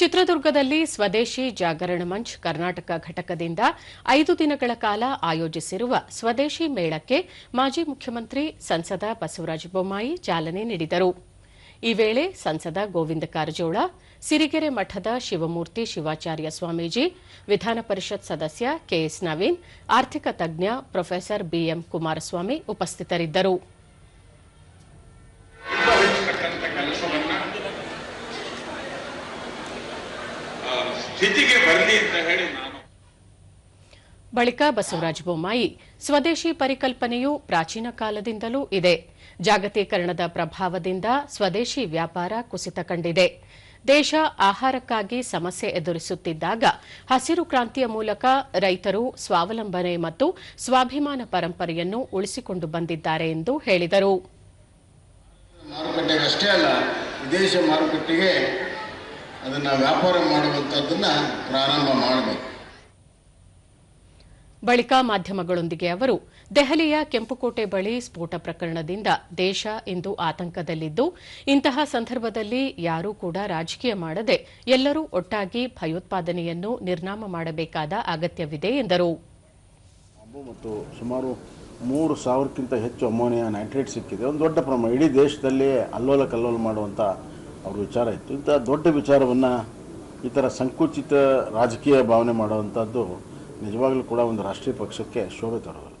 ಚಿತ್ರದುರ್ಗದಲ್ಲಿ ಸ್ವದೇಶಿ ಜಾಗರಣ ಮಂಚ್ ಕರ್ನಾಟಕ ಘಟಕದಿಂದ ಐದು ದಿನಗಳ ಕಾಲ ಆಯೋಜಿಸಿರುವ ಸ್ವದೇಶಿ ಮೇಳಕ್ಕೆ ಮಾಜಿ ಮುಖ್ಯಮಂತ್ರಿ ಸಂಸದ ಬಸವರಾಜ ಬೊಮ್ಮಾಯಿ ಚಾಲನೆ ನೀಡಿದರು. ಈ ವೇಳೆ ಸಂಸದ ಗೋವಿಂದ ಕಾರಜೋಳ, ಸಿರಿಗೆರೆ ಮಠದ ಶಿವಮೂರ್ತಿ ಶಿವಾಚಾರ್ಯ ಸ್ವಾಮೀಜಿ, ವಿಧಾನ ಪರಿಷತ್ ಸದಸ್ಯ ಕೆಎಸ್ ನವೀನ್, ಆರ್ಥಿಕ ತಜ್ಞ ಪ್ರೊಫೆಸರ್ ಬಿಎಂ ಕುಮಾರಸ್ವಾಮಿ ಉಪಸ್ಥಿತರಿದ್ದರು. ಸ್ಥಿತಿಗೆ ಬರಲಿ ಅಂತ ಹೇಳಿ ನಾನು. ಬಳಿಕ ಬಸವರಾಜ ಬೊಮ್ಮಾಯಿ ಸ್ವದೇಶಿ ಪರಿಕಲ್ಪನೆಯು ಪ್ರಾಚೀನ ಕಾಲದಿಂದಲೂ ಇದೆ. ಜಾಗತೀಕರಣದ ಪ್ರಭಾವದಿಂದ ಸ್ವದೇಶಿ ವ್ಯಾಪಾರ ಕುಸಿತ ಕಂಡಿದೆ. ದೇಶ ಆಹಾರಕ್ಕಾಗಿ ಸಮಸ್ಯೆ ಎದುರಿಸುತ್ತಿದ್ದಾಗ ಹಸಿರು ಕ್ರಾಂತಿಯ ಮೂಲಕ ರೈತರು ಸ್ವಾವಲಂಬನೆ ಮತ್ತು ಸ್ವಾಭಿಮಾನ ಪರಂಪರೆಯನ್ನು ಉಳಿಸಿಕೊಂಡು ಬಂದಿದ್ದಾರೆ ಎಂದು ಹೇಳಿದರು. ಮಾರುಕಟ್ಟೆಗಷ್ಟೇ ಅಲ್ಲ ವಿದೇಶ ಮಾರುಕಟ್ಟೆಗೆ ಅದನ್ನು ವ್ಯಾಪಾರ ಮಾಡುವಂಥದ್ದನ್ನು ಪ್ರಾರಂಭ ಮಾಡಬೇಕು. ಬಳಿಕ ಮಾಧ್ಯಮಗಳೊಂದಿಗೆ ಅವರು ದೆಹಲಿಯ ಕೆಂಪುಕೋಟೆ ಬಳಿ ಸ್ಫೋಟ ಪ್ರಕರಣದಿಂದ ದೇಶ ಇಂದು ಆತಂಕದಲ್ಲಿದ್ದು ಇಂತಹ ಸಂದರ್ಭದಲ್ಲಿ ಯಾರೂ ಕೂಡ ರಾಜಕೀಯ ಮಾಡದೆ ಎಲ್ಲರೂ ಒಟ್ಟಾಗಿ ಭಯೋತ್ಪಾದನೆಯನ್ನು ನಿರ್ನಾಮ ಮಾಡಬೇಕಾದ ಅಗತ್ಯವಿದೆ ಎಂದರು. ಮತ್ತು ಸುಮಾರು ಮೂರು ಸಾವಿರಕ್ಕಿಂತ ಹೆಚ್ಚು ಅಮೋನಿಯಾ ನೈಟ್ರೇಟ್ ಸಿಕ್ಕಿದೆ. ಒಂದು ದೊಡ್ಡ ಪ್ರಮಾಣ. ಇಡೀ ದೇಶದಲ್ಲಿ ಅಲ್ಲೋಲ ಕಲ್ಲೋಲ ಮಾಡುವಂಥ ಅವ್ರ ವಿಚಾರ ಇತ್ತು. ಇಂಥ ದೊಡ್ಡ ವಿಚಾರವನ್ನು ಈ ಥರ ಸಂಕುಚಿತ ರಾಜಕೀಯ ಭಾವನೆ ಮಾಡುವಂಥದ್ದು ನಿಜವಾಗ್ಲೂ ಕೂಡ ಒಂದು ರಾಷ್ಟ್ರೀಯ ಪಕ್ಷಕ್ಕೆ ಶೋಭೆ ತರೋದಿಲ್ಲ.